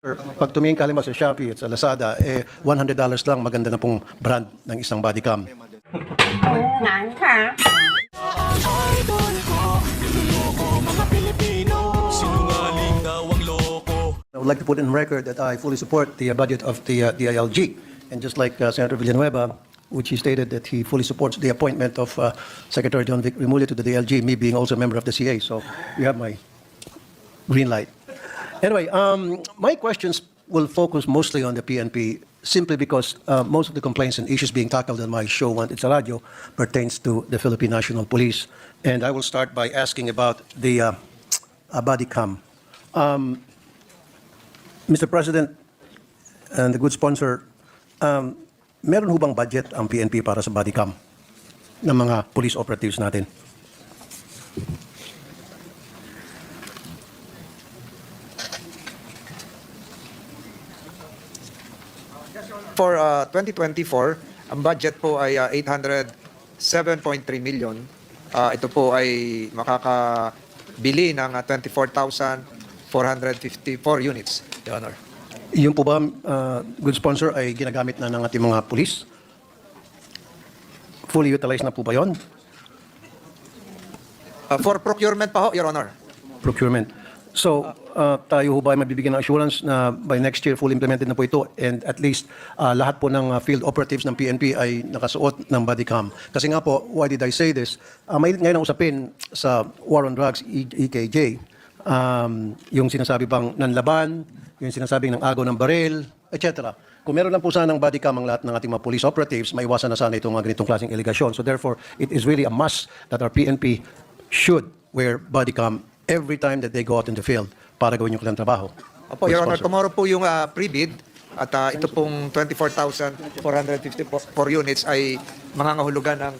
Sir, Pag tumingin ka halimbawa sa Shopee at sa Lazada, eh, $100 lang maganda na pong brand ng isang body cam. I would like to put in record that I fully support the budget of the uh, DILG. And just like uh, Senator Villanueva, which he stated that he fully supports the appointment of uh, Secretary John Vic Remulla to the DILG, me being also a member of the CA. So you have my green light. Anyway, um, my questions will focus mostly on the PNP simply because uh, most of the complaints and issues being tackled on my show, One It's a Radio, pertains to the Philippine National Police. And I will start by asking about the uh, uh, body cam. Um, Mr. President and the good sponsor, um, meron ho bang budget ang PNP para sa body cam ng mga police operatives natin? For uh, 2024, ang budget po ay uh, 807.3 million. Uh, ito po ay makakabili ng uh, 24,454 units, Your Honor. Yung po ba, uh, good sponsor, ay ginagamit na ng ating mga police? Fully utilized na po ba yun? Uh, for procurement pa ho, Your Honor. Procurement. So, uh, tayo ho ba ay mabibigyan ng assurance na by next year fully implemented na po ito and at least uh, lahat po ng uh, field operatives ng PNP ay nakasuot ng body cam? Kasi nga po, why did I say this? Uh, may ngayon ang usapin sa War on Drugs, E- EKJ, um, yung sinasabi bang nanlaban, yung sinasabing ng agaw ng baril, etc. Kung meron lang po sana ng body cam ang lahat ng ating mga police operatives, maiwasan na sana itong mga ganitong klaseng elegasyon. So therefore, it is really a must that our PNP should wear body cam every time that they go out in the field para gawin yung kanilang trabaho. Opo, Your Honor, tomorrow po yung uh, pre-bid at uh, ito pong 24,454 units ay mangangahulugan ng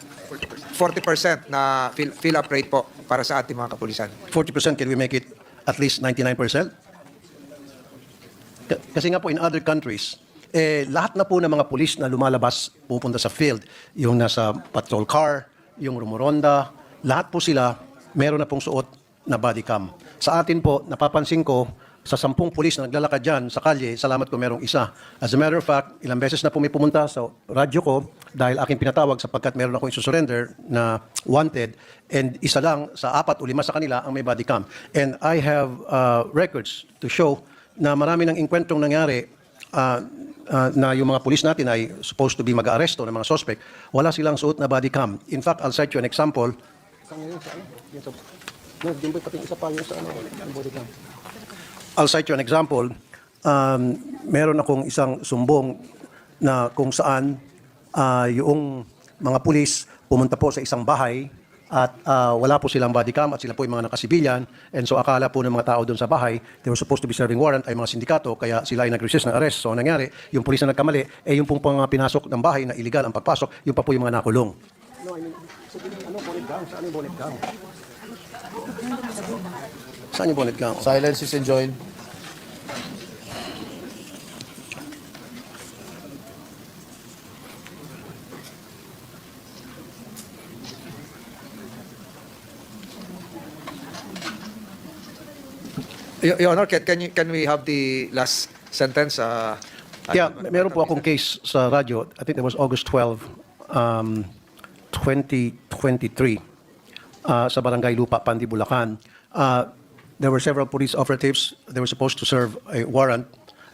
40% na fill, fill up rate po para sa ating mga kapulisan. 40%, can we make it at least 99%? K- Kasi nga po in other countries, eh, lahat na po ng mga pulis na lumalabas pupunta sa field, yung nasa patrol car, yung rumoronda, lahat po sila meron na pong suot na body cam. Sa atin po, napapansin ko, sa sampung pulis na naglalakad dyan sa kalye, salamat ko merong isa. As a matter of fact, ilang beses na po may pumunta sa radyo ko dahil aking pinatawag sapagkat meron akong isusurrender na wanted and isa lang sa apat o lima sa kanila ang may body cam. And I have uh, records to show na marami ng inkwentrong nangyari ah, ah, na yung mga pulis natin ay supposed to be mag-aresto ng mga suspect, wala silang suot na body cam. In fact, I'll cite you an example. I'll cite you an example. Um, meron akong isang sumbong na kung saan ah, yung mga pulis pumunta po sa isang bahay at ah, wala po silang body cam at sila po yung mga nakasibilyan and so akala po ng mga tao doon sa bahay they were supposed to be serving warrant ay mga sindikato kaya sila ay nag-resist ng arrest. So ang nangyari, yung pulis na nagkamali, eh yung pong mga pinasok ng bahay na illegal ang pagpasok, yung pa po yung mga nakulong. No, I mean, ano, bonnet gang? Saan yung bonnet gang? Saan yung bonnet gang? Silence is enjoined. Your, Your Honor, can, can, you, can we have the last sentence? Uh, Yeah, mer- meron po akong case sa radyo. I think it was August 12, um, 2023 uh, sa Barangay Lupa, Pandi, Bulacan. Uh, there were several police operatives. They were supposed to serve a warrant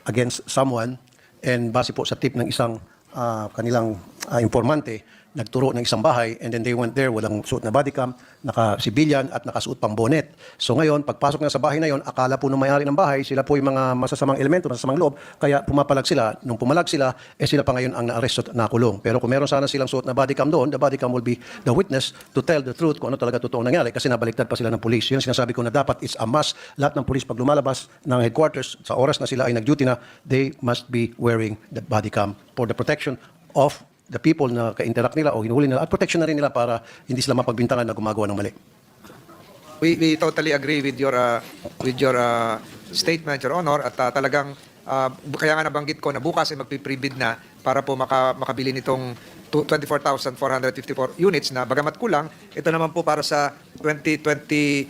against someone and base po sa tip ng isang uh, kanilang uh, informante, nagturo ng isang bahay and then they went there, walang suot na body cam, naka-civilian at nakasuot pang bonnet. So ngayon, pagpasok na sa bahay na yon, akala po ng may-ari ng bahay, sila po yung mga masasamang elemento, masasamang loob, kaya pumapalag sila. Nung pumalag sila, eh sila pa ngayon ang na-arrest at nakulong. Pero kung meron sana silang suot na body cam doon, the body cam will be the witness to tell the truth kung ano talaga totoong nangyari kasi nabaliktad pa sila ng pulis. Yun sinasabi ko na dapat it's a must. Lahat ng pulis pag lumalabas ng headquarters sa oras na sila ay nag-duty na, they must be wearing the body cam for the protection of the people na ka-interact nila o hinuhuli nila at protection na rin nila para hindi sila mapagbintangan na gumagawa ng mali. We, we totally agree with your uh, with your uh, statement, Your Honor, at uh, talagang uh, kaya nga nabanggit ko na bukas ay magpi-pre-bid na para po maka, makabili nitong tu- 24,454 units na bagamat kulang, ito naman po para sa 2025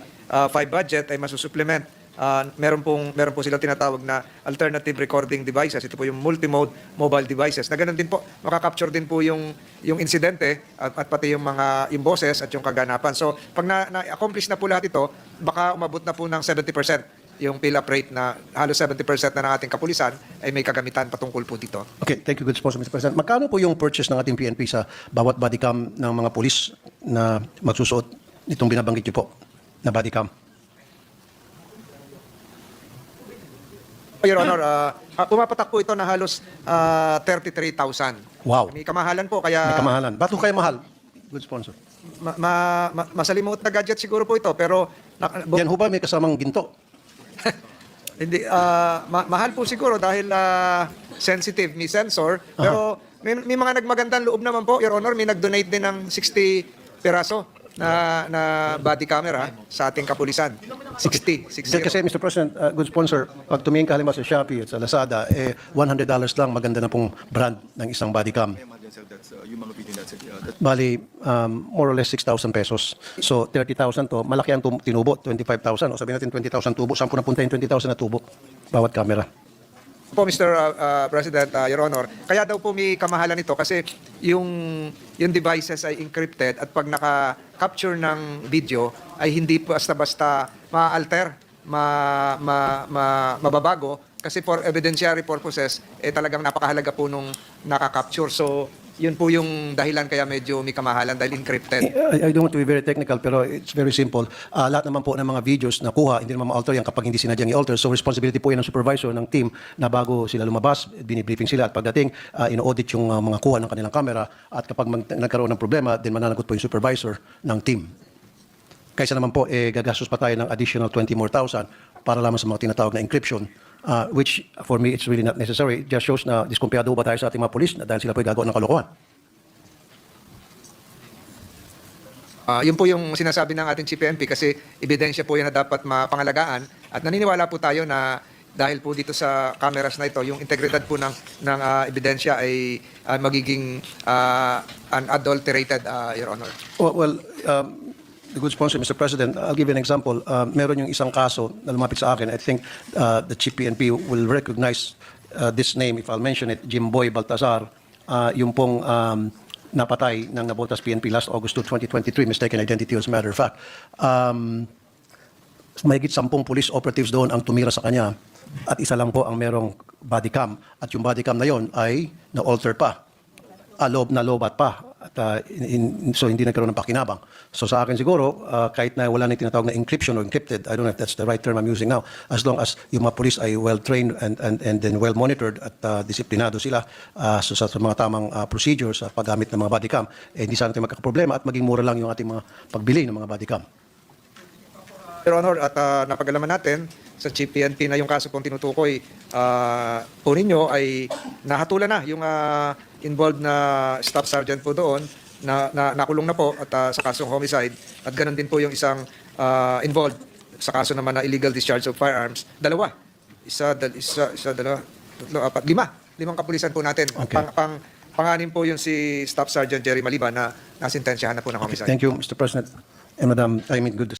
budget ay masusupplement ah, meron pong meron po silang tinatawag na alternative recording devices. Ito po yung multimode mobile devices. Na ganun din po, makaka-capture din po yung yung insidente at, at pati yung mga yung boses at yung kaganapan. So, pag na, na-accomplish na po lahat ito, baka umabot na po ng 70% yung fill-up rate na halos 70% na ng ating kapulisan ay may kagamitan patungkol po dito. Okay, thank you, good sponsor, Mr. President. Magkano po yung purchase ng ating PNP sa bawat body cam ng mga pulis na magsusuot nitong binabanggit niyo po na body Your Honor, ah, ah, pumapatak po ito na halos ah, 33,000. Wow. May kamahalan po, kaya May kamahalan. Ba't kayo mahal? Good sponsor. ma- ma- ma- masalimuot na gadget siguro po ito, pero na- bu- Yan ho ba may kasamang ginto? hindi, ah, ma- mahal po siguro dahil ah, sensitive, may sensor, pero may, may mga nagmagandang loob naman po, Your Honor, may nag-donate din ng 60 peraso na na body camera sa ating kapulisan. 60, 60. Kasi, Mr. President, uh, good sponsor, pag tumingin ka halimbawa sa Shopee at sa Lazada, eh, $100 lang maganda na pong brand ng isang body cam. Bali, um, more or less 6,000 pesos. So, 30,000 to, malaki ang tinubo, 25,000. O sabihin natin 20,000 tubo. Saan po napunta yung 20,000 na tubo? Bawat camera. Po Mr. uh, uh, President, uh, Your Honor. Kaya daw po may kamahalan ito kasi yung yung devices ay encrypted at pag naka-capture ng video ay hindi po basta-basta ma-alter, ma, ma, ma, mababago kasi for evidentiary purposes eh talagang napakahalaga po nung naka-capture. So yun po yung dahilan kaya medyo may kamahalan dahil encrypted. I, I don't want to be very technical, pero it's very simple. Ah, lahat naman po ng mga videos na kuha, hindi naman ma-alter yan kapag hindi sinadyang i-alter. So, responsibility po yan ng supervisor ng team na bago sila lumabas, binibriefing sila at pagdating, uh, ino-audit yung ah, mga kuha ng kanilang camera at kapag mag- nagkaroon ng problema, then mananagot po yung supervisor ng team. Kaysa naman po, eh, gagastos pa tayo ng additional 20 more thousand para lamang sa mga tinatawag na encryption, uh, which for me, it's really not necessary. It just shows na diskumpiyado ba tayo sa ating mga polis na dahil sila po gagawa ng kalokohan. Ah, yun po yung sinasabi ng ating CPNP kasi ebidensya po yan na dapat mapangalagaan at naniniwala po tayo na dahil po dito sa cameras na ito, yung integridad po ng, ng ah, ebidensya ay ah, magiging ah, unadulterated, ah, Your Honor. Well, well um, the good sponsor, Mr. President, I'll give you an example. Uh, meron yung isang kaso na lumapit sa akin. I think uh, the Chief PNP will recognize uh, this name, if I'll mention it, Jimboy Baltazar, uh, yung pong um, napatay ng Nabotas PNP last August 2, 2023, mistaken identity as a matter of fact. Um, mahigit sampung police operatives doon ang tumira sa kanya at isa lang po ang merong body cam at yung body cam na yon ay na-alter pa ah, loob na lobat pa at ah, in- in- so hindi nagkaroon ng pakinabang. So sa akin siguro ah, kahit na wala na tinatawag na encryption or encrypted I don't know if that's the right term I'm using now as long as yung mga police ay well trained and, and, and then well monitored at ah, disiplinado sila ah, so sa, sa mga tamang ah, procedures sa paggamit ng mga body cam eh, hindi sana tayo magkakaproblema at maging mura lang yung ating mga pagbili ng mga body cam Your Honor, at ah, napagalaman natin sa Chief PNP na yung kaso pong tinutukoy ah, po ninyo ay nahatulan na yung ah, involved na staff sergeant po doon na, na nakulong na po at ah, sa kasong homicide at ganun din po yung isang ah, involved sa kaso naman na illegal discharge of firearms. Dalawa. Isa, dal, isa, isa, dalawa, tatlo, apat, lima. Limang kapulisan po natin. Okay. Pang, pang, panganin po yung si Staff Sergeant Jerry Maliban na nasintensyahan na po ng homicide. Thank you, Mr. President and Madam, I mean, good